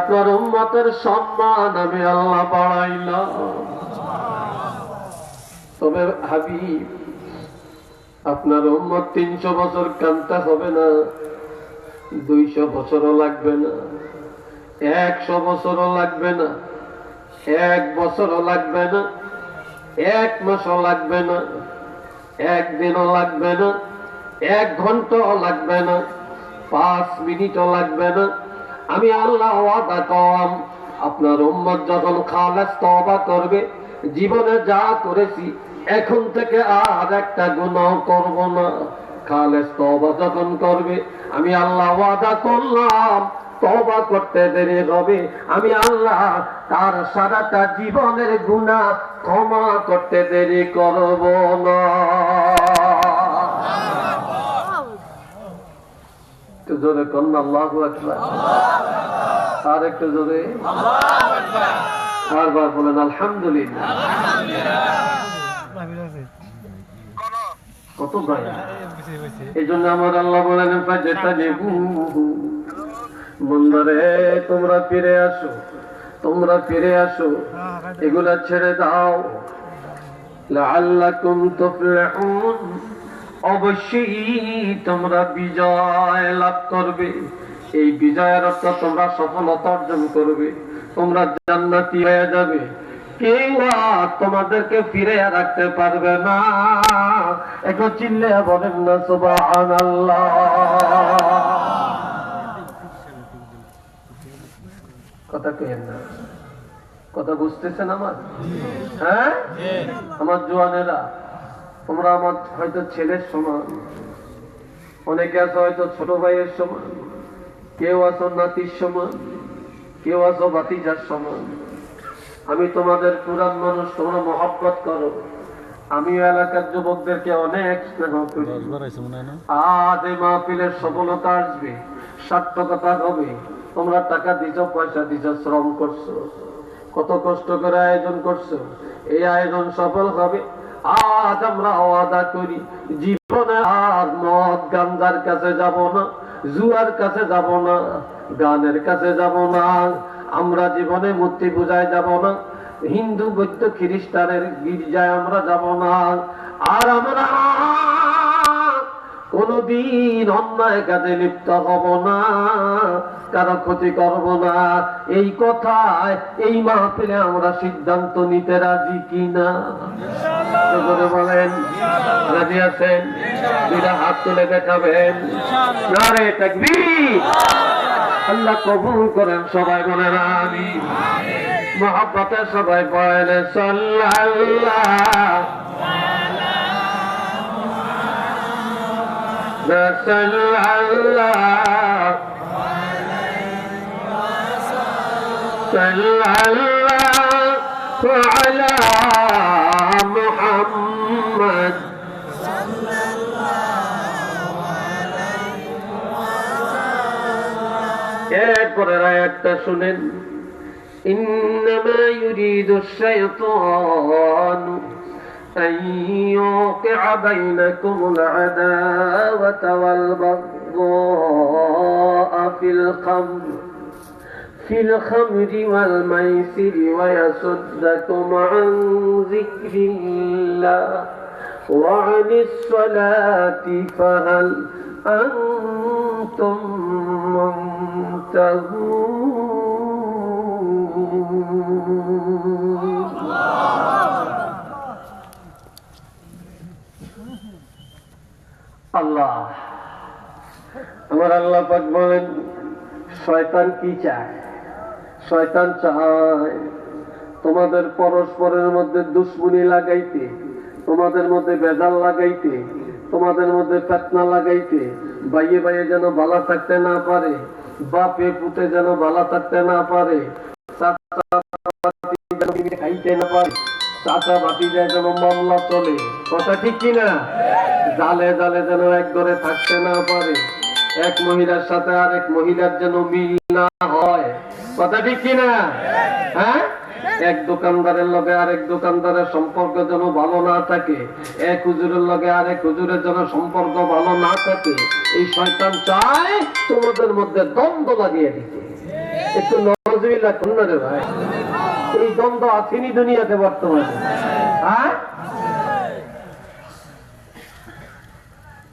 আপনার উম্মতের সম্মান আমি আল্লাহ বাড়াইলাম। তবে হাবিব, আপনার উম্মত তিনশো বছর কানতে হবে না, দুইশো বছরও লাগবে না, একশো বছরও লাগবে না, এক বছরও লাগবে না, এক মাসও লাগবে না একদিনও লাগবে না, এক ঘন্টাও লাগবে না, পাঁচ মিনিটও লাগবে না আমি আল্লাহ কম আপনার উম্মত যখন খালেস তবা করবে, জীবনে যা করেছি, এখন থেকে আর একটা গুনাহ করব না। খালেস তবা যখন করবে, আমি আল্লাহ ওয়াদা করলাম তবা করতে দেরি হবে। আমি আল্লাহ তার সারাটা জীবনের গুনাহ ক্ষমা করতে দেরি করব না। একটু জোরে কন্যা আল্লাহ আর একটু জোরে। চারবার বলেন, আলহামদুলিল্লাহ। কত ভাই। এই জন্য আমার আল্লাহ বলেন বন্ধরে, তোমরা ফিরে আসো, তোমরা ফিরে আসো, এগুলা ছেড়ে দাও। লাআল্লাকুম তুফলিহুন। অবশ্যই তোমরা বিজয় লাভ করবে। এই বিজয়ের অর্থ তোমরা সফলতা অর্জন করবে। তোমরা জান্নাতি হয়ে যাবে। কেউ আর তোমাদেরকে ফিরে রাখতে পারবে না। একটু চিল্লে বলেন না, সুবহানাল্লাহ। কথা কেন? না কথা বুঝতেছেন আমার? হ্যাঁ? আমার জোয়ানেরা? তোমরা আমার হয়তো ছেলের সমান। অনেকে আছো হয়তো ছোট ভাইয়ের সমান। কেউ আছো নাতির সমান। কেউ আছো বাতিজার সমান। আমি তোমাদের পুরান মানুষ তোমরা মহব্বত করো। আমি এলাকার যুবকদেরকে অনেক স্নেহ করি। আজ এই মাহফিলের সফলতা আসবে সার্থকতা হবে। তোমরা টাকা দিছ পয়সা দিছ শ্রম করছ। কত কষ্ট করে আয়োজন করছ। এই আয়োজন সফল হবে। আজ আমরা ওয়াদা করি, জীবনে আর মদ গান্ধার কাছে যাব না, জুয়ার কাছে যাব না, গানের কাছে যাব না, আমরা জীবনে মূর্তি পূজায় যাব না, হিন্দু বৈদ্য খ্রিস্টানের গির্জায় আমরা যাব না, আর আমরা কোনদিন অন্যায় কাজে লিপ্ত হব না, কারও ক্ষতি করব না। এই কথায়, এই মাহফিলে আমরা সিদ্ধান্ত নিতে রাজি কিনা? বলেন। রাজি আছেন? দুইটা হাত তুলে দেখাবেন। নারে তাকবীর। আল্লাহ কবুল করেন সবাই বলেন আমি মহাব্বতে সবাই সাল্লাল্লাহ। সাল্লাল্লাহ সাল্লাল্লাহু আলা মুহাম্মদ এরপরের আয়াতটা শুনেন إنما يريد الشيطان أن يوقع بينكم العداوة والبغضاء في الخمر في الخمر والميسر ويصدكم عن ذكر الله وعن الصلاة فهل أنتم منتهون؟ আল্লাহ। আমার আল্লাহ পাক বলেন, শয়তান কি চায়? শয়তান চায় তোমাদের পরস্পরের মধ্যে দুশ্মনী লাগাইতে, তোমাদের মধ্যে বেজাল লাগাইতে, তোমাদের মধ্যে ফেতনা লাগাইতে, বাইয়ে বাইয়ে যেন বালা থাকতে না পারে, বাপে পুতে যেন বালা থাকতে না পারে খাইতে না পারে। চাচা বাতি যায় যেন মামলা চলে। কথা ঠিক কিনা? জালে জালে যেন এক ঘরে থাকতে না পারে। এক মহিলার সাথে আরেক মহিলার যেন মিল না হয়। কথা ঠিক কিনা? হ্যাঁ? এক দোকানদারের লগে আরেক দোকানদারের সম্পর্ক যেন ভালো না থাকে। এক হুজুরের লগে আরেক হুজুরের যেন সম্পর্ক ভালো না থাকে। এই শয়তান চায় তোমাদের মধ্যে দ্বন্দ্ব লাগিয়ে দিতে। একটু নজরিলা কন্যা রে ভাই? এই দ্বন্দ্ব আসেনি দুনিয়াতে বর্তমানে। হ্যাঁ?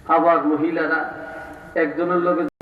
আবার মহিলারা একজনের লোকে